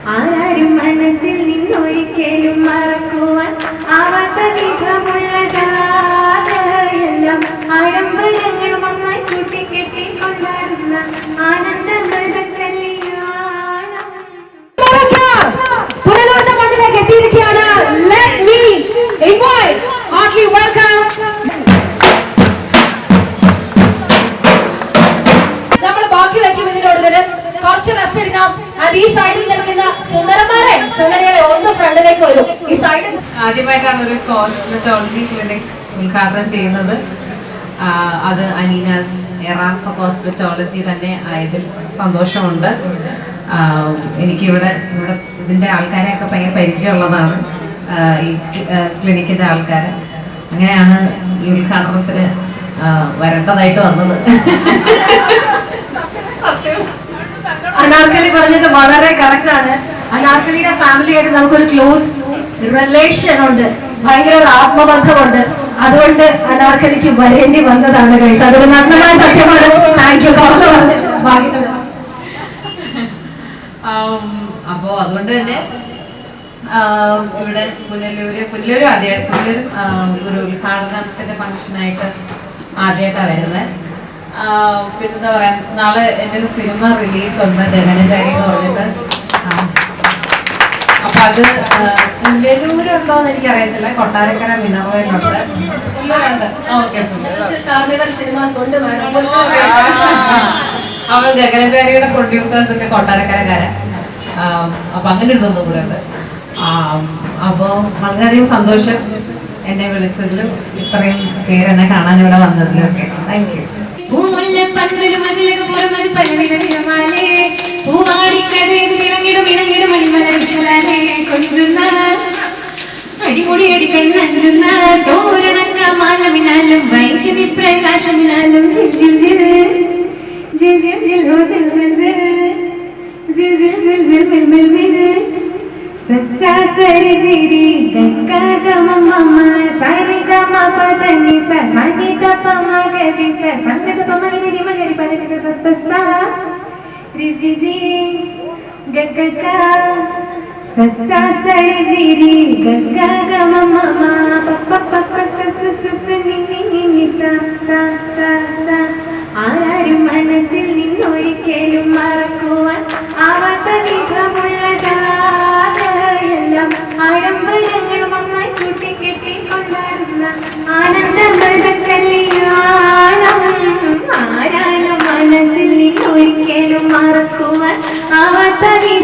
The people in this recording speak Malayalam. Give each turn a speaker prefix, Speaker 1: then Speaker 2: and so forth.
Speaker 1: ആരാരും മനസ്സിൽ
Speaker 2: കുറച്ച് റെസ്റ്റ് എടുക്കാം. അത് ഈ സൈഡിൽ നിൽക്കുന്ന സുന്ദരന്മാരെ സുന്ദരികളെ ഒന്ന് ഫ്രണ്ടിലേക്ക് വരും. ഈ സൈഡിൽ
Speaker 3: ആദ്യമായിട്ടാണ് ഒരു കോസ്മെറ്റോളജി ക്ലിനിക് ഉദ്ഘാടനം ചെയ്യുന്നത്. അത് അനീന എറാഫ കോസ്മെറ്റോളജി തന്നെ ആയതിൽ സന്തോഷമുണ്ട്. എനിക്കിവിടെ ഇവിടെ ഇതിന്റെ ആൾക്കാരെയൊക്കെ ഭയങ്കര പരിചയമുള്ളതാണ്. ഈ ക്ലിനിക്കിന്റെ ആൾക്കാർ അങ്ങനെയാണ് ഈ ഉദ്ഘാടനത്തിന് വരേണ്ടതായിട്ട് വന്നത്.
Speaker 2: അനാർക്കലി പറഞ്ഞത് വളരെ കറക്റ്റ് ആണ്. അനാർക്കലിയുടെ ഫാമിലി ആയിട്ട് നമുക്കൊരു ക്ലോസ് റിലേഷൻ ഉണ്ട്. ഭയങ്കര ഒരു ആത്മബന്ധമുണ്ട്. അതുകൊണ്ട് അനാർക്കലിക്ക് വരേണ്ടി വന്നതാണ് ഗൈസ് അതൊരു നഗ്നമായ സത്യമാണ്. താങ്ക് യു
Speaker 3: ആം, അപ്പോ അതുകൊണ്ട് തന്നെ ഇവിടെ പുനലൂര് പുനലൂരും ആദ്യമായിട്ട് പുനലൂരും ഒരു ഉദ്ഘാടനത്തിന്റെ ഫംഗ്ഷനായിട്ട് ആദ്യമായിട്ടാണ് വരുന്നത്. പിന്നെന്താ പറയാ നാളെ എന്റെ ഒരു സിനിമ റിലീസ് ഉണ്ട് ഗഗനചാരി എന്ന് പറഞ്ഞിട്ട്. അപ്പൊ അത് പുനലൂരുണ്ടോ എനിക്ക് അറിയത്തില്ല കൊട്ടാരക്കര മിനറലുണ്ട്
Speaker 2: അവ
Speaker 3: അവൻ ഗഗനചാരിയുടെ പ്രൊഡ്യൂസേഴ്സ് ഒക്കെ കൊട്ടാരക്കരക്കാരൻ അപ്പൊ അങ്ങനെ ഉണ്ടോ ബന്ധം കൂടെ ഉണ്ട്. ആം, അപ്പൊ വളരെയധികം സന്തോഷം എന്നെ വിളിച്ചതിലും ഇത്രയും പേര് എന്നെ കാണാൻ ഇവിടെ വന്നതിലും ഒക്കെ. താങ്ക് യു
Speaker 1: പൂമുല്ലപ്പന്തലും അതിലക പുറമത് പലവിധ നിറമാലേ പൂവാടിക്കടയിൽ ഇറങ്ങിടും ഇറങ്ങിടും അടിമല വിശലാലേ കൊഞ്ചുന്ന അടിമുടി അടിക്കണ്ണഞ്ചുന്ന തോരണക്ക മാലമിനാലും വൈദ്യുതി പ്രകാശമിനാലും ജിൽ ജിൽ ജിൽ ജിൽ ജിൽ ജിൽ ജിൽ ജിൽ ജിൽ ജിൽ ജിൽ മിൽ മിൽ മിൽ സസ്സാ സരി ദിരി ഗക്ക ഗമ മമ സരി ഗമ സ സനി ത പ മ ഗ രി സ സംഗ సస్సా రిరి గగ్గ సస్సా సరిరి గగ్గ గమ మమ పప్ప పప్ప సస్స సస్స ని ని ని సా సా సా আমার তারি